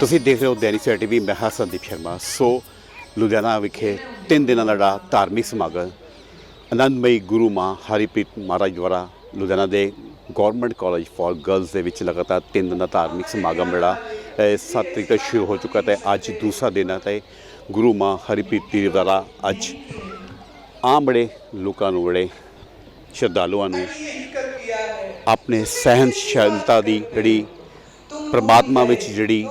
ਤੁਸੀਂ ਦੇਖ ਰਹੇ ਹੋ ਦੈਨਿਕ ਸਵੇਰਾ ਟੀਵੀ ਮੈਂ ਹਾਂ ਸੰਦੀਪ ਸ਼ਰਮਾ। ਸੋ, ਲੁਧਿਆਣਾ ਵਿਖੇ ਤਿੰਨ ਦਿਨਾਂ ਦਾ ਜਿਹੜਾ ਧਾਰਮਿਕ ਸਮਾਗਮ, ਆਨੰਦਮਈ ਗੁਰੂ ਮਾਂ ਹਰੀਪ੍ਰੀਤ ਮਹਾਰਾਜ ਦੁਆਰਾ ਲੁਧਿਆਣਾ ਦੇ ਗਵਰਨਮੈਂਟ ਕਾਲਜ ਫਾਰ ਗਰਲਸ ਦੇ ਵਿੱਚ ਲਗਾਤਾਰ ਤਿੰਨ ਦਿਨ ਦਾ ਧਾਰਮਿਕ ਸਮਾਗਮ ਜਿਹੜਾ, ਇਹ ਸੱਤ ਤਰੀਕ ਤੋਂ ਸ਼ੁਰੂ ਹੋ ਚੁੱਕਾ ਤੇ ਅੱਜ ਦੂਸਰਾ ਦਿਨ ਹੈ ਤੇ ਗੁਰੂ ਮਾਂ ਹਰੀਪ੍ਰੀਤ ਜੀ ਦੁਆਰਾ ਅੱਜ ਆਮ ਬੜੇ ਲੋਕਾਂ ਨੂੰ, ਬੜੇ ਸ਼ਰਧਾਲੂਆਂ ਨੂੰ ਆਪਣੇ ਸਹਿਨਸ਼ੀਲਤਾ ਦੀ ਜਿਹੜੀ ਪ੍ਰਮਾਤਮਾ ਵਿੱਚ ਜਿਹੜੀ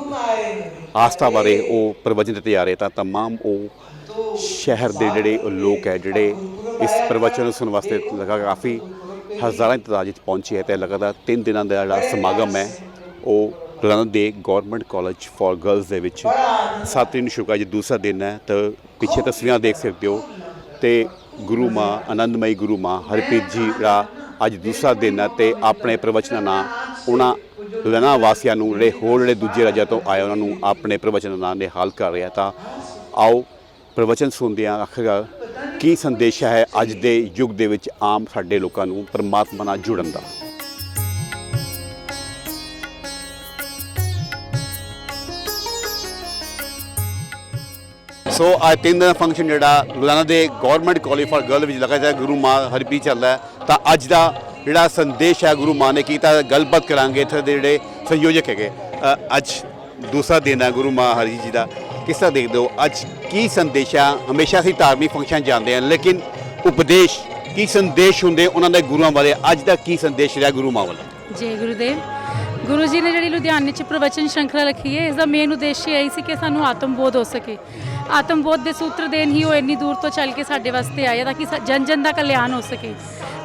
ਆਸਥਾ ਬਾਰੇ ਉਹ ਪ੍ਰਵਚਨ ਦਿੱਤੇ ਜਾ ਰਹੇ ਤਾਂ तमाम ਉਹ ਸ਼ਹਿਰ ਦੇ ਜਿਹੜੇ ਉਹ ਲੋਕ ਹੈ ਜਿਹੜੇ ਇਸ ਪ੍ਰਵਚਨ ਨੂੰ ਸੁਣਨ ਵਾਸਤੇ ਲਗਾ ਕਾਫੀ ਹਜ਼ਾਰਾਂ ਦੀ ਤਾਦਾਦ ਵਿੱਚ ਪਹੁੰਚੇ ਹੈ ਤੇ ਲਗਾਤਾਰ ਤਿੰਨ ਦਿਨਾਂ ਦਾ ਜਿਹੜਾ ਸਮਾਗਮ ਹੈ ਉਹ ਲੁਧਿਆਣਾ ਦੇ ਗਵਰਨਮੈਂਟ ਕਾਲਜ ਫਾਰ ਗਰਲਸ ਦੇ ਵਿੱਚ ਸੱਤ ਦਿਨ ਸ਼ੁਕਾ ਅੱਜ ਦੂਸਰਾ ਦਿਨ ਹੈ ਤਾਂ ਪਿੱਛੇ ਤਸਵੀਰਾਂ ਦੇਖ ਸਕਦੇ ਹੋ ਤੇ ਗੁਰੂ ਮਾਂ ਆਨੰਦਮਈ ਗੁਰੂ ਮਾਂ ਹਰਪ੍ਰੀਤ ਜੀ ਦਾ ਅੱਜ ਦੂਸਰਾ ਦਿਨ ਹੈ ਤੇ ਆਪਣੇ ਪ੍ਰਵਚਨਾਂ ਨਾਲ ਉਹਨਾਂ ਲੁਧਿਆਣਾ ਵਾਸੀਆਂ ਨੂੰ ਜਿਹੜੇ ਹੋਰ ਜਿਹੜੇ ਦੂਜੇ ਰਾਜਾਂ ਤੋਂ ਆਏ ਉਹਨਾਂ ਨੂੰ ਆਪਣੇ ਪ੍ਰਵਚਨਾਂ ਨਾਲ ਨਿਹਾਲ ਕਰ ਰਿਹਾ ਤਾਂ ਆਓ ਪ੍ਰਵਚਨ ਸੁਣਦਿਆਂ ਹਾਂ ਕੀ ਸੰਦੇਸ਼ ਹੈ ਅੱਜ ਦੇ ਯੁੱਗ ਦੇ ਵਿੱਚ ਆਮ ਸਾਡੇ ਲੋਕਾਂ ਨੂੰ ਪਰਮਾਤਮਾ ਨਾਲ ਜੁੜਨ ਦਾ? ਸੋ ਅੱਜ ਤਿੰਨ ਦਿਨ ਫੰਕਸ਼ਨ ਜਿਹੜਾ ਲੁਧਿਆਣਾ ਦੇ ਗਵਰਨਮੈਂਟ ਕਾਲਜ ਫਾਰ ਗਰਲ ਵਿੱਚ ਲਗਾਇਆ ਜਾ ਗੁਰੂ ਮਾਂ ਹਰਪ੍ਰੀਤ ਚੱਲਦਾ ਹੈ। ਤਾਂ ਅੱਜ ਦਾ ਜਿਹੜਾ ਸੰਦੇਸ਼ ਹੈ ਗੁਰੂ ਮਾਂ ਨੇ ਕੀਤਾ ਗੱਲਬਾਤ ਕਰਾਂਗੇ ਇੱਥੇ ਦੇ ਜਿਹੜੇ ਸੰਯੋਜਕ ਹੈਗੇ। ਅੱਜ ਦੂਸਰਾ ਦਿਨ ਹੈ ਗੁਰੂ ਮਾਂ ਹਰੀ ਜੀ ਦਾ। ਕਿਸ ਤਰ੍ਹਾਂ ਦੇਖਦੇ ਹੋ? ਅੱਜ ਕੀ ਸੰਦੇਸ਼ ਆ? ਹਮੇਸ਼ਾ ਅਸੀਂ ਧਾਰਮਿਕ ਫੰਕਸ਼ਨ ਜਾਂਦੇ ਹਾਂ, ਲੇਕਿਨ ਉਪਦੇਸ਼ ਕੀ ਸੰਦੇਸ਼ ਹੁੰਦੇ ਉਹਨਾਂ ਦੇ ਗੁਰੂਆਂ ਬਾਰੇ? ਅੱਜ ਦਾ ਕੀ ਸੰਦੇਸ਼ ਰਿਹਾ ਗੁਰੂ ਮਾਂ ਵੱਲੋਂ? ਜੈ, ਗੁਰੂਦੇਵ। ਗੁਰੂ ਜੀ ਨੇ ਜਿਹੜੀ ਲੁਧਿਆਣੇ ਚ ਪ੍ਰਵਚਨ ਸ਼ੰਖਲਾ ਰੱਖੀ ਹੈ, ਇਸ ਦਾ ਮੇਨ ਉਦੇਸ਼ ਇਹ ਹੀ ਸੀ ਕਿ ਸਾਨੂੰ ਆਤਮ ਬੋਧ ਹੋ ਸਕੇ। ਆਤਮਬੋਧ ਦੇ ਸੂਤਰ ਦੇਣ ਹੀ ਉਹ ਇੰਨੀ ਦੂਰ ਤੋਂ ਚੱਲ ਕੇ ਸਾਡੇ ਵਾਸਤੇ ਆਏ ਤਾਂ ਕਿ ਜਨ ਜਨ ਦਾ ਕਲਿਆਣ ਹੋ ਸਕੇ।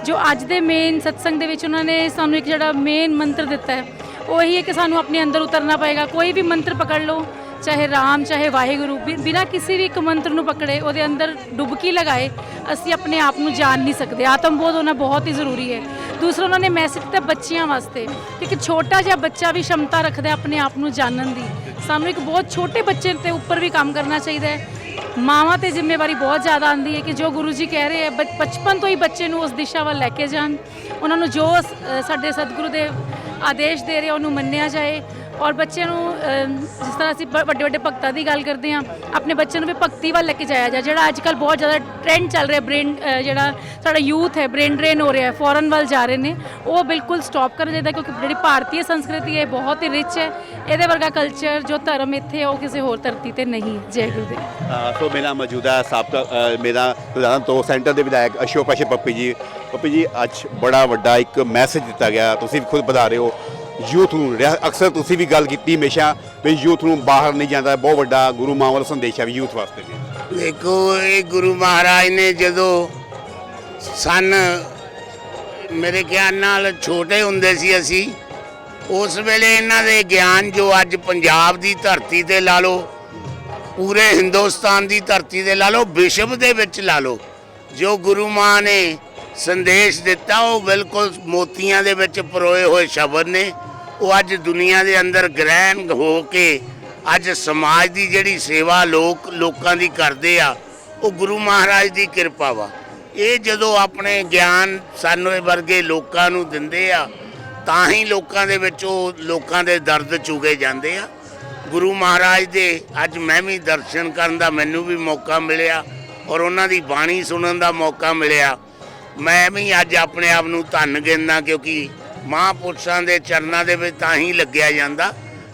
ਜੋ ਅੱਜ ਦੇ ਮੇਨ ਸਤਸੰਗ ਦੇ ਵਿੱਚ ਉਹਨਾਂ ਨੇ ਸਾਨੂੰ ਇੱਕ ਜਿਹੜਾ ਮੇਨ ਮੰਤਰ ਦਿੱਤਾ ਹੈ, ਉਹ ਇਹੀ ਹੈ ਕਿ ਸਾਨੂੰ ਆਪਣੇ ਅੰਦਰ ਉਤਰਨਾ ਪਏਗਾ। ਕੋਈ ਵੀ ਮੰਤਰ ਪਕੜ ਲਓ ਚਾਹੇ ਰਾਮ, ਚਾਹੇ ਵਾਹਿਗੁਰੂ, ਬਿ- ਬਿਨਾਂ ਕਿਸੇ ਵੀ ਇੱਕ ਮੰਤਰ ਨੂੰ ਪਕੜੇ, ਉਹਦੇ ਅੰਦਰ ਡੁਬਕੀ ਲਗਾਏ, ਅਸੀਂ ਆਪਣੇ ਆਪ ਨੂੰ ਜਾਣ ਨਹੀਂ ਸਕਦੇ। ਆਤਮ ਬੋਧ ਹੋਣਾ ਬਹੁਤ ਹੀ ਜ਼ਰੂਰੀ ਹੈ। ਦੂਸਰਾ, ਉਹਨਾਂ ਨੇ ਮੈਸੇਜ ਦਿੱਤਾ ਬੱਚਿਆਂ ਵਾਸਤੇ ਕਿ ਇੱਕ ਛੋਟਾ ਜਿਹਾ ਬੱਚਾ ਵੀ ਸ਼ਮਤਾ ਰੱਖਦਾ ਆਪਣੇ ਆਪ ਨੂੰ ਜਾਣਨ ਦੀ। ਸਾਨੂੰ ਇੱਕ ਬਹੁਤ ਛੋਟੇ ਬੱਚੇ ਤੇ ਉੱਪਰ ਵੀ ਕੰਮ ਕਰਨਾ ਚਾਹੀਦਾ ਹੈ। ਮਾਵਾਂ ਤੇ ਜ਼ਿੰਮੇਵਾਰੀ ਬਹੁਤ ਜ਼ਿਆਦਾ ਆਂਦੀ ਹੈ ਕਿ ਜੋ ਗੁਰੂ ਜੀ ਕਹਿ ਰਹੇ ਹੈ, ਬ- ਬਚਪਨ ਤੋਂ ਹੀ ਬੱਚੇ ਨੂੰ ਉਸ ਦਿਸ਼ਾ ਵੱਲ ਲੈ ਕੇ ਜਾਣ। ਉਹਨਾਂ ਨੂੰ ਜੋ ਸਾਡੇ ਸਤਿਗੁਰੂ ਦੇ ਆਦੇਸ਼ ਦੇ ਰਹੇ ਉਹਨੂੰ ਮੰਨਿਆ ਜਾਏ। ਔਰ ਬੱਚਿਆਂ ਨੂੰ ਅ, ਜਿਸ ਤਰ੍ਹਾਂ ਅਸੀਂ ਬ- ਵੱਡੇ ਵੱਡੇ ਭਗਤਾਂ ਦੀ ਗੱਲ ਕਰਦੇ ਹਾਂ ਆਪਣੇ ਬੱਚਿਆਂ ਨੂੰ ਵੀ ਭਗਤੀ ਵੱਲ ਲੈ ਕੇ ਜਾਇਆ ਜਾਏ ਜਿਹੜਾ ਅੱਜ ਕੱਲ ਬਹੁਤ ਜ਼ਿਆਦਾ ਟ੍ਰੈਂਡ ਚੱਲ ਰਿਹਾ ਬ੍ਰੇਨ ਜਿਹੜਾ ਸਾਡਾ ਯੂਥ ਹੈ ਬ੍ਰੇਨ ਡਰੇਨ ਹੋ ਰਿਹਾ ਹੈ ਫੋਰਨ ਵੱਲ ਜਾ ਰਹੇ ਨੇ ਉਹ ਬਿਲਕੁਲ ਸਟਾਪ ਕਰਨਾ ਚਾਹੀਦਾ ਕਿਉਂਕਿ ਜਿਹੜੀ ਭਾਰਤੀ ਸੰਸਕ੍ਰਿਤੀ ਹੈ ਇਹ ਬਹੁਤ ਹੀ ਰਿਚ ਹੈ ਇਹਦੇ ਵਰਗਾ ਕਲਚਰ ਜੋ ਧਰਮ ਇੱਥੇ ਹੈ ਉਹ ਕਿਸੇ ਹੋਰ ਧਰਤੀ ਤੇ ਨਹੀਂ ਹੈ। ਜੈ ਗੁਰੂਦੇਵ। ਅ, ਸੋ ਮੇਰਾ ਮੌਜੂਦਾ ਸਾਬਕਾ ਅ, ਮੇਰਾ ਲੁਧਿਆਣਾ ਤੋਂ ਸੈਂਟਰ ਦੇ ਵਿਧਾਇਕ ਅਸ਼ੋਕ ਅਸ਼ੇ ਪੱਪੀ ਜੀ ਪੱਪੀ ਜੀ ਅੱਜ ਬੜਾ ਵੱਡਾ ਇੱਕ ਮੈਸੇਜ ਦਿੱਤਾ ਗਿਆ ਤੁਸੀਂ ਵੀ ਖੁਦ ਬਤਾ ਰਹੇ ਹੋ। ਯੂਥ ਨੂੰ ਰਿਹਾ- ਅਕਸਰ ਤੁਸੀਂ ਵੀ ਗੱਲ ਕੀਤੀ ਹਮੇਸ਼ਾ ਵੀ ਯੂਥ ਨੂੰ ਬਾਹਰ ਨਹੀਂ ਜਾਂਦਾ, ਬਹੁਤ ਵੱਡਾ ਗੁਰੂ ਮਾਂ ਵੱਲੋਂ ਸੰਦੇਸ਼ ਹੈ ਵੀ ਯੂਥ ਵਾਸਤੇ ਵੀ। ਦੇਖੋ, ਇਹ ਗੁਰੂ ਮਹਾਰਾਜ ਨੇ ਜਦੋਂ ਸਨ, ਮੇਰੇ ਗਿਆਨ ਨਾਲ ਛੋਟੇ ਹੁੰਦੇ ਸੀ ਅਸੀਂ, ਉਸ ਵੇਲੇ ਇਹਨਾਂ ਦੇ ਗਿਆਨ ਜੋ ਅੱਜ ਪੰਜਾਬ ਦੀ ਧਰਤੀ ਤੇ ਲਾ ਲਓ, ਪੂਰੇ ਹਿੰਦੁਸਤਾਨ ਦੀ ਧਰਤੀ ਤੇ ਲਾ ਲਓ, ਵਿਸ਼ਵ ਦੇ ਵਿੱਚ ਲਾ ਲਓ, ਜੋ ਗੁਰੂ ਮਾਂ ਨੇ ਸੰਦੇਸ਼ ਦਿੱਤਾ, ਉਹ ਬਿਲਕੁਲ ਮੋਤੀਆਂ ਦੇ ਵਿੱਚ ਪਰੋਏ ਹੋਏ ਸ਼ਬਦ ਨੇ। ਉਹ ਅੱਜ ਦੁਨੀਆ ਦੇ ਅੰਦਰ ਗ੍ਰਹਿਣ ਹੋ ਕੇ ਅੱਜ ਸਮਾਜ ਦੀ ਜਿਹੜੀ ਸੇਵਾ ਲੋਕ, ਲੋਕਾਂ ਦੀ ਕਰਦੇ ਆ, ਉਹ ਗੁਰੂ ਮਹਾਰਾਜ ਦੀ ਕਿਰਪਾ ਵਾ। ਇਹ ਜਦੋਂ ਆਪਣੇ ਗਿਆਨ ਸਾਨੂੰ ਇਹ ਵਰਗੇ ਲੋਕਾਂ ਨੂੰ ਦਿੰਦੇ ਆ, ਤਾਂ ਹੀ ਲੋਕਾਂ ਦੇ ਵਿੱਚ ਉਹ ਲੋਕਾਂ ਦੇ ਦਰਦ ਚੁਗੇ ਜਾਂਦੇ ਆ। ਗੁਰੂ ਮਹਾਰਾਜ ਦੇ ਅੱਜ ਮੈਂ ਵੀ ਦਰਸ਼ਨ ਕਰਨ ਦਾ ਮੈਨੂੰ ਵੀ ਮੌਕਾ ਮਿਲਿਆ ਔਰ ਉਹਨਾਂ ਦੀ ਬਾਣੀ ਸੁਣਨ ਦਾ ਮੌਕਾ ਮਿਲਿਆ। ਮੈਂ ਵੀ ਅੱਜ ਆਪਣੇ ਆਪ ਨੂੰ ਧੰਨ ਗਿੰਦਾ ਕਿਉਂਕਿ ਮਹਾਂਪੁਰਸ਼ਾਂ ਦੇ ਚਰਨਾਂ ਦੇ ਵਿੱਚ ਤਾਂ ਹੀ ਲੱਗਿਆ ਜਾਂਦਾ।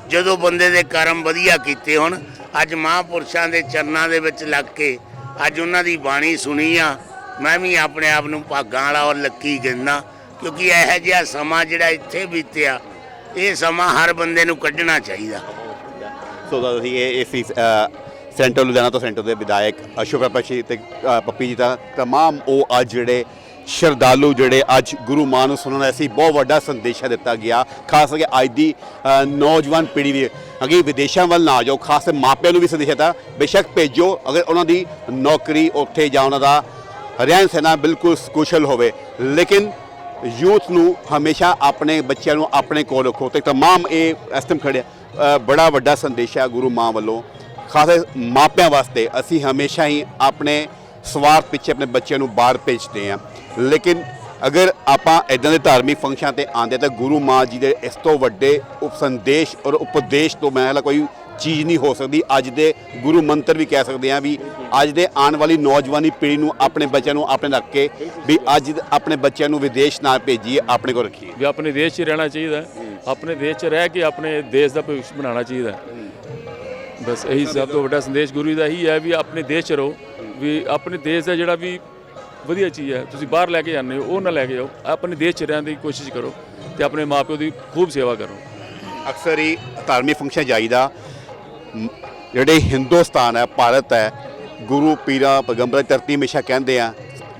ਜਦੋਂ ਬੰਦੇ ਦੇ ਕਰਮ ਵਧੀਆ ਕੀਤੇ ਹੋਣ, ਅੱਜ ਮਹਾਂਪੁਰਸ਼ਾਂ ਦੇ ਚਰਨਾਂ ਦੇ ਵਿੱਚ ਲੱਗ ਕੇ ਅੱਜ ਉਹਨਾਂ ਦੀ ਬਾਣੀ ਸੁਣੀ ਆ, ਮੈਂ ਵੀ ਆਪਣੇ ਆਪ ਨੂੰ ਭਾਗਾਂ ਵਾਲਾ ਔਰ ਲੱਕੀ ਗਿੰਦਾ ਕਿਉਂਕਿ ਇਹੋ ਜਿਹਾ ਸਮਾਂ ਜਿਹੜਾ ਇੱਥੇ ਬੀਤਿਆ, ਇਹ ਸਮਾਂ ਹਰ ਬੰਦੇ ਨੂੰ ਕੱਢਣਾ ਚਾਹੀਦਾ। ਸੋ ਦਾ ਅਸੀਂ ਇਹ, ਇਸ ਸੈਂਟਰ ਲੁਧਿਆਣਾ ਤੋਂ ਸੈਂਟਰ ਦੇ ਵਿਧਾਇਕ ਅਸ਼ੋਕ ਪ੍ਰਪਾਸ਼ੀ ਤੇ ਪੱਪੀ ਜੀ ਦਾ, ਤਮਾਮ ਉਹ ਅੱਜ ਜਿਹੜੇ ਸ਼ਰਧਾਲੂ ਜਿਹੜੇ ਅੱਜ ਗੁਰੂ ਮਾਂ ਨੂੰ ਸੁਣਨ ਆਏ ਸੀ ਬਹੁਤ ਵੱਡਾ ਸੰਦੇਸ਼ ਦਿੱਤਾ ਗਿਆ ਖਾਸ ਕਰਕੇ ਅੱਜ ਦੀ ਅ, ਨੌਜਵਾਨ ਪੀੜ੍ਹੀ ਵੀ ਅਗੇ ਵਿਦੇਸ਼ਾਂ ਵੱਲ ਨਾ ਜਾਓ ਖਾਸ ਕਰਕੇ ਮਾਪਿਆਂ ਨੂੰ ਵੀ ਸੰਦੇਸ਼ ਦਿੱਤਾ ਬੇਸ਼ੱਕ ਭੇਜੋ ਅਗਰ ਉਹਨਾਂ ਦੀ ਨੌਕਰੀ ਉੱਥੇ ਜਾਂ ਉਹਨਾਂ ਦਾ ਰਹਿਣ ਸਹਿਣਾ ਬਿਲਕੁਲ ਕੁਸ਼ਲ ਹੋਵੇ ਲੇਕਿਨ ਯੂਥ ਨੂੰ ਹਮੇਸ਼ਾ ਆਪਣੇ ਬੱਚਿਆਂ ਨੂੰ ਆਪਣੇ ਕੋਲ ਰੱਖੋ ਤੇ तमाम ਇਹ ਇਸ ਟਾਈਮ ਖੜੇ ਅ, ਬੜਾ ਵੱਡਾ ਸੰਦੇਸ਼ ਹੈ ਗੁਰੂ ਮਾਂ ਵੱਲੋਂ ਖਾਸ ਕਰਕੇ ਮਾਪਿਆਂ ਵਾਸਤੇ ਅਸੀਂ ਹਮੇਸ਼ਾ ਹੀ ਆਪਣੇ ਸਵਾਰਥ ਪਿੱਛੇ ਆਪਣੇ ਬੱਚਿਆਂ ਨੂੰ ਬਾਹਰ ਭੇਜਦੇ ਹਾਂ ਲੇਕਿਨ ਅਗਰ ਆਪਾਂ ਇਦਾਂ ਦੇ ਧਾਰਮਿਕ ਫੰਕਸ਼ਨਾਂ ਤੇ ਆਉਂਦੇ ਤਾਂ ਗੁਰੂ ਮਾਂ ਜੀ ਦੇ ਇਸ ਤੋਂ ਵੱਡੇ ਉਪ ਸੰਦੇਸ਼ ਔਰ ਉਪਦੇਸ਼ ਤੋਂ ਮੈਂ ਕੋਈ ਚੀਜ਼ ਨਹੀਂ ਹੋ ਸਕਦੀ। ਅੱਜ ਦੇ ਗੁਰੂ ਮੰਤਰ ਵੀ ਕਹਿ ਸਕਦੇ ਆ ਵੀ ਅੱਜ ਦੇ ਆਉਣ ਵਾਲੀ ਨੌਜਵਾਨੀ ਪੀੜ੍ਹੀ ਨੂੰ, ਆਪਣੇ ਬੱਚਿਆਂ ਨੂੰ, ਆਪਣੇ ਰੱਖ ਕੇ ਵੀ ਅੱਜ ਆਪਣੇ ਬੱਚਿਆਂ ਨੂੰ ਵਿਦੇਸ਼ ਨਾ ਭੇਜੀਏ, ਆਪਣੇ ਕੋਲ ਰੱਖੀਏ। ਵੀ ਆਪਣੇ ਦੇਸ਼ 'ਚ ਰਹਿਣਾ ਚਾਹੀਦਾ ਆਪਣੇ ਦੇਸ਼ 'ਚ ਰਹਿ ਕੇ ਆਪਣੇ ਦੇਸ਼ ਦਾ ਭਵਿੱਖ ਬਣਾਉਣਾ ਚਾਹੀਦਾ ਬਸ ਇਹੀ ਸਭ ਤੋਂ ਵੱਡਾ ਸੰਦੇਸ਼ ਗੁਰੂ ਜੀ ਦਾ ਇਹੀ ਹੈ ਵੀ ਆਪਣੇ ਦੇਸ਼ 'ਚ ਰਹੋ। ਵੀ ਆਪਣੇ ਦੇਸ਼ ਦਾ ਜਿਹੜਾ ਵੀ ਵਧੀਆ ਚੀਜ਼ ਹੈ, ਤੁਸੀਂ ਬਾਹਰ ਲੈ ਕੇ ਜਾਂਦੇ ਹੋ, ਉਹ ਨਾ ਲੈ ਕੇ ਜਾਓ ਆਪਣੇ ਦੇਸ਼ 'ਚ ਰਹਿਣ ਦੀ ਕੋਸ਼ਿਸ਼ ਕਰੋ ਤੇ ਆਪਣੇ ਮਾਪਿਓ ਦੀ ਖੂਬ ਸੇਵਾ ਕਰੋ। ਅਕਸਰ ਹੀ ਧਾਰਮਿਕ ਫੰਕਸ਼ਨ ਜਾਈਦਾ ਜਿਹੜੇ ਹਿੰਦੁਸਤਾਨ ਹੈ, ਭਾਰਤ ਹੈ, ਗੁਰੂ ਪੀਰਾਂ, ਪੈਗੰਬਰਾਂ ਦੀ ਧਰਤੀ ਹਮੇਸ਼ਾ ਕਹਿੰਦੇ ਆ,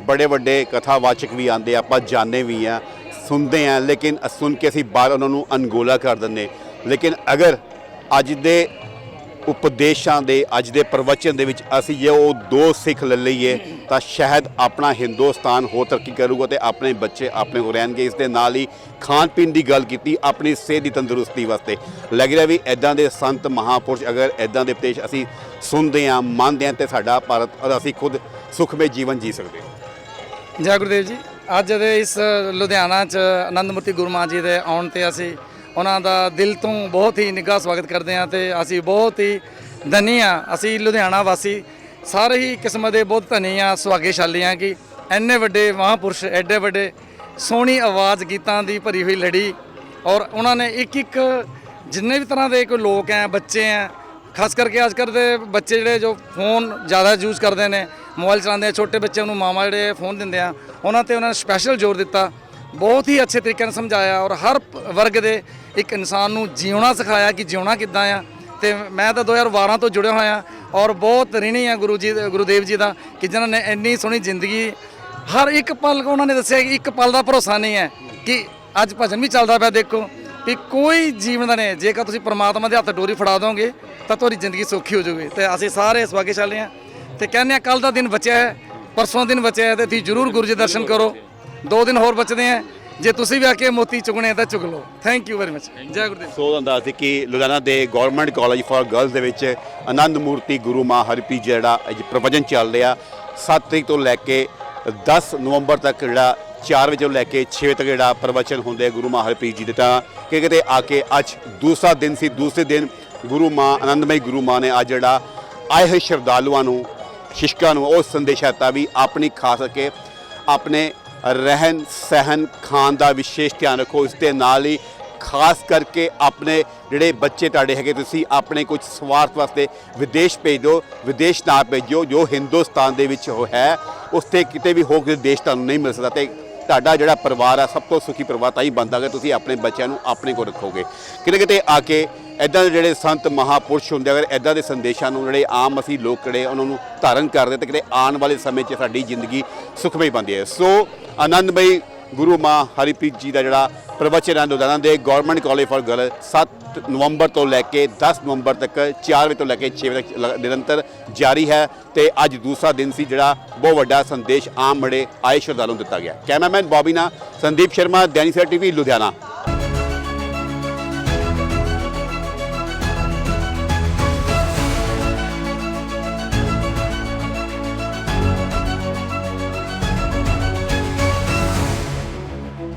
ਬੜੇ ਵੱਡੇ ਕਥਾਵਾਚਕ ਵੀ ਆਉਂਦੇ ਆਪਾਂ ਜਾਣਦੇ ਵੀ ਆ, ਸੁਣਦੇ ਆ, ਲੇਕਿਨ ਸੁਣ ਕੇ ਅਸੀਂ ਬਾਹਰ ਉਹਨਾਂ ਨੂੰ ਅਨਗੋਲਾ ਕਰ ਦਿੰਦੇ। ਲੇਕਿਨ ਅਗਰ ਅੱਜ ਦੇ ਉਪਦੇਸ਼ਾਂ ਦੇ ਅੱਜ ਦੇ ਪ੍ਰਵਚਨ ਦੇ ਵਿੱਚ ਅਸੀਂ ਜੇ ਉਹ ਦੋ ਸਿੱਖ ਲੈ ਲਈਏ, ਤਾਂ ਸ਼ਾਇਦ ਆਪਣਾ ਹਿੰਦੁਸਤਾਨ ਹੋਰ ਤਰੱਕੀ ਕਰੂਗਾ ਤੇ ਆਪਣੇ ਬੱਚੇ ਆਪਣੇ ਕੋਲ ਰਹਿਣਗੇ। ਇਸ ਦੇ ਨਾਲ ਹੀ ਖਾਣ ਪੀਣ ਦੀ ਗੱਲ ਕੀਤੀ, ਆਪਣੀ ਸਿਹਤ ਦੀ ਤੰਦਰੁਸਤੀ ਵਾਸਤੇ। ਲੱਗ ਰਿਹਾ ਵੀ ਐਦਾਂ ਦੇ ਸੰਤ ਮਹਾਪੁਰਸ਼ ਅਗਰ ਐਦਾਂ ਦੇ ਉਪਦੇਸ਼ ਅਸੀਂ ਸੁਣਦੇ ਹਾਂ, ਮੰਨਦੇ ਹਾਂ ਤੇ ਸਾਡਾ ਭਾਰਤ ਔਰ ਅਸੀਂ ਖੁਦ ਸੁਖਮਈ ਜੀਵਨ ਜੀ ਸਕਦੇ ਹਾਂ। ਜੈ ਗੁਰਦੇਵ ਜੀ, ਅੱਜ ਦੇ ਇਸ ਲੁਧਿਆਣਾ ਚ ਆਨੰਦ ਮੂਰਤੀ ਗੁਰੂ ਜੀ ਦੇ ਆਉਣ ਤੇ ਅਸੀਂ ਉਹਨਾਂ ਦਾ ਦਿਲ ਤੋਂ ਬਹੁਤ ਹੀ ਨਿੱਘਾ ਸਵਾਗਤ ਕਰਦੇ ਹਾਂ ਤੇ ਅਸੀਂ ਬਹੁਤ ਹੀ ਧਨੀ ਹਾਂ। ਅਸੀਂ ਲੁਧਿਆਣਾ ਵਾਸੀ, ਸਾਰੇ ਹੀ ਕਿਸਮ ਦੇ ਬਹੁਤ ਧਨੀ ਹਾਂ ਸੁਹਾਗੇਸ਼ਾਲੀ ਹਾਂ ਕਿ ਐਨੇ ਵੱਡੇ ਮਹਾਂਪੁਰਸ਼, ਐਡੇ ਵੱਡੇ ਸੋਹਣੀ ਆਵਾਜ਼ ਗੀਤਾਂ ਦੀ ਭਰੀ ਹੋਈ ਲੜੀ ਔਰ ਉਹਨਾਂ ਨੇ ਇੱਕ ਇੱਕ ਜਿੰਨੇ ਵੀ ਤਰ੍ਹਾਂ ਦੇ ਕੋਈ ਲੋਕ ਹੈ, ਬੱਚੇ ਹੈ, ਖਾਸ ਕਰਕੇ ਅੱਜ ਕੱਲ੍ਹ ਦੇ ਬੱਚੇ ਜਿਹੜੇ ਜੋ ਫੋਨ ਜ਼ਿਆਦਾ ਯੂਜ਼ ਕਰਦੇ ਨੇ, ਮੋਬਾਈਲ ਚਲਾਉਂਦੇ ਆ, ਛੋਟੇ ਬੱਚਿਆਂ ਨੂੰ ਮਾਮਾ ਜਿਹੜੇ ਫੋਨ ਦਿੰਦੇ ਆ, ਉਹਨਾਂ ਤੇ ਉਹਨਾਂ ਨੇ ਸਪੈਸ਼ਲ ਜ਼ੋਰ ਦਿੱਤਾ ਬਹੁਤ ਹੀ ਅੱਛੇ ਤਰੀਕੇ ਨਾਲ ਸਮਝਾਇਆ ਔਰ ਹਰ ਵਰਗ ਦੇ ਇੱਕ ਇਨਸਾਨ ਨੂੰ ਜਿਉਣਾ ਸਿਖਾਇਆ ਕਿ ਜਿਉਣਾ ਕਿੱਦਾਂ ਆ। ਤੇ ਮੈਂ ਤਾਂ 2012 ਤੋਂ ਜੁੜਿਆ ਹੋਇਆ ਔਰ ਬਹੁਤ ਰਿਣੀ ਆ ਗੁਰੂ ਜੀ, ਗੁਰੂਦੇਵ ਜੀ ਦਾ ਕਿ ਜਿਨ੍ਹਾਂ ਨੇ ਇੰਨੀ ਸੋਹਣੀ ਜ਼ਿੰਦਗੀ, ਹਰ ਇੱਕ ਪਲ ਉਹਨਾਂ ਨੇ ਦੱਸਿਆ ਕਿ ਇੱਕ ਪਲ ਦਾ ਭਰੋਸਾ ਨਹੀਂ ਹੈ ਕਿ ਅੱਜ ਭਜਨ ਵੀ ਚੱਲਦਾ ਪਿਆ ਦੇਖੋ ਵੀ ਕੋਈ ਜੀਵਨ ਦਾ ਨਹੀਂ ਜੇਕਰ ਤੁਸੀਂ ਪਰਮਾਤਮਾ ਦੇ ਹੱਥ ਡੋਰੀ ਫੜਾ ਦੋਗੇ ਤਾਂ ਤੁਹਾਡੀ ਜ਼ਿੰਦਗੀ ਸੌਖੀ ਹੋ ਜਾਊਗੀ। ਤੇ ਅਸੀਂ ਸਾਰੇ ਸਵਾਗਤਸ਼ਾਲੀ ਹਾਂ ਤੇ ਕਹਿੰਦੇ ਆ ਕੱਲ ਦਾ ਦਿਨ ਬਚਿਆ ਹੈ, ਪਰਸੋਂ ਦਿਨ ਬਚਿਆ ਹੈ ਤੇ ਤੁਸੀਂ ਜਰੂਰ ਗੁਰੂ ਜੀ ਦੇ ਦਰਸ਼ਨ ਕਰੋ। ਦੋ ਦਿਨ ਹੋਰ ਬਚਦੇ ਆ। ਜੇ ਤੁਸੀਂ ਵੀ ਆ ਕੇ ਮੋਤੀ ਚੁਗਣੇ ਤਾਂ ਚੁਗ ਲਓ। ਥੈਂਕ ਯੂ ਵੈਰੀ ਮਚ ਜੈ ਗੁਰਦੇਵ। ਸੋ ਅੰਦਾਜ਼ ਸੀ ਕਿ ਲੁਧਿਆਣਾ ਦੇ ਗਵਰਨਮੈਂਟ ਕਾਲਜ ਫਾਰ ਗਰਲਸ ਦੇ ਵਿੱਚ ਆਨੰਦ ਮੂਰਤੀ ਗੁਰੂ ਮਾਂ ਹਰਪ੍ਰੀਤ ਜੀ ਜਿਹੜਾ ਅੱਜ ਪ੍ਰਵਚਨ ਚੱਲ ਰਿਹਾ 7 ਤਰੀਕ ਤੋਂ ਲੈ ਕੇ 10 ਨਵੰਬਰ ਤੱਕ ਜਿਹੜਾ 4 ਵਜੇ ਤੋਂ ਲੈ ਕੇ 6 ਵਜੇ ਤੱਕ ਜਿਹੜਾ ਪ੍ਰਵਚਨ ਹੁੰਦੇ ਗੁਰੂ ਮਾਂ ਹਰਪ੍ਰੀਤ ਜੀ ਦੇ, ਤਾਂ ਕਿ ਕਿਤੇ ਆ ਕੇ ਅੱਜ ਦੂਸਰਾ ਦਿਨ ਸੀ, ਦੂਸਰੇ ਦਿਨ ਗੁਰੂ ਮਾਂ, ਆਨੰਦਮਈ ਗੁਰੂ ਮਾਂ ਨੇ ਅੱਜ ਜਿਹੜਾ ਆਏ ਹੋਏ ਸ਼ਰਧਾਲੂਆਂ ਨੂੰ, ਸ਼ਿਸ਼ਕਾਂ ਨੂੰ ਉਹ ਸੰਦੇਸ਼ ਦਿੱਤਾ ਵੀ ਆਪਣੀ ਖਾਸ ਕਰਕੇ ਆਪਣੇ ਰਹਿਣ ਸਹਿਣ ਖਾਣ ਦਾ ਵਿਸ਼ੇਸ਼ ਧਿਆਨ ਰੱਖੋ। ਇਸ ਦੇ ਨਾਲ ਹੀ ਖਾਸ ਕਰਕੇ ਆਪਣੇ ਜਿਹੜੇ ਬੱਚੇ ਤੁਹਾਡੇ ਹੈਗੇ, ਤੁਸੀਂ ਆਪਣੇ ਕੁਝ ਸਵਾਰਥ ਵਾਸਤੇ ਵਿਦੇਸ਼ ਭੇਜ ਦਿਓ ਵਿਦੇਸ਼ ਨਾ ਭੇਜੋ ਜੋ ਹਿੰਦੁਸਤਾਨ ਦੇ ਵਿੱਚ ਉਹ ਹੈ ਉਸ ਤੇ ਕਿਤੇ ਵੀ ਹੋ ਕੇ ਦੇਸ਼ ਤੁਹਾਨੂੰ ਨਹੀਂ ਮਿਲ ਸਕਦਾ ਤੇ ਤੁਹਾਡਾ ਜਿਹੜਾ ਪਰਿਵਾਰ ਆ, ਸਭ ਤੋਂ ਸੁਖੀ ਪਰਿਵਾਰ ਤਾਂ ਹੀ ਬਣਦਾ ਕਿ ਤੁਸੀਂ ਆਪਣੇ ਬੱਚਿਆਂ ਨੂੰ ਆਪਣੇ ਕੋਲ ਰੱਖੋਗੇ। ਕਿਤੇ ਕਿਤੇ ਆ ਕੇ ਐਦਾਂ ਦੇ ਜਿਹੜੇ ਸੰਤ ਮਹਾਪੁਰਸ਼ ਹੁੰਦੇ ਅਗਰ ਐਦਾਂ ਦੇ ਸੰਦੇਸ਼ਾਂ ਨੂੰ ਜਿਹੜੇ ਆਮ ਅਸੀਂ ਲੋਕ ਜਿਹੜੇ ਉਹਨਾਂ ਨੂੰ ਧਾਰਨ ਕਰਦੇ ਤੇ ਕਿਤੇ ਆਉਣ ਵਾਲੇ ਸਮੇਂ 'ਚ ਸਾਡੀ ਜ਼ਿੰਦਗੀ ਸੁਖਮਈ ਬਣਦੀ ਹੈ। ਸੋ ਆਨੰਦਮਈ ਗੁਰੂ ਮਾਂ ਹਰੀਪ੍ਰੀਤ ਜੀ ਦਾ ਜਿਹੜਾ ਪ੍ਰਵਚਨ ਹੈ, ਲੁਧਿਆਣਾ ਦੇ ਗਵਰਨਮੈਂਟ ਕਾਲਜ ਫਾਰ ਗਰਲ 7 ਨਵੰਬਰ ਤੋਂ ਲੈ ਕੇ 10 ਨਵੰਬਰ ਤੱਕ 4 ਵਜੇ ਤੋਂ ਲੈ ਕੇ 6 ਵਜੇ ਤੱਕ ਲ- ਨਿਰੰਤਰ ਜਾਰੀ ਹੈ ਤੇ ਅੱਜ ਦੂਸਰਾ ਦਿਨ ਸੀ ਜਿਹੜਾ ਬਹੁਤ ਵੱਡਾ ਸੰਦੇਸ਼ ਆਮ ਬੜੇ ਆਏ ਸ਼ਰਧਾਲੂ ਨੂੰ ਦਿੱਤਾ ਗਿਆ। ਕੈਮਰਾਮੈਨ ਬੌਬੀ ਨਾਲ ਸੰਦੀਪ ਸ਼ਰਮਾ, ਦੈਨਿਕ ਸਵੇਰਾ ਟੀਵੀ, ਲੁਧਿਆਣਾ।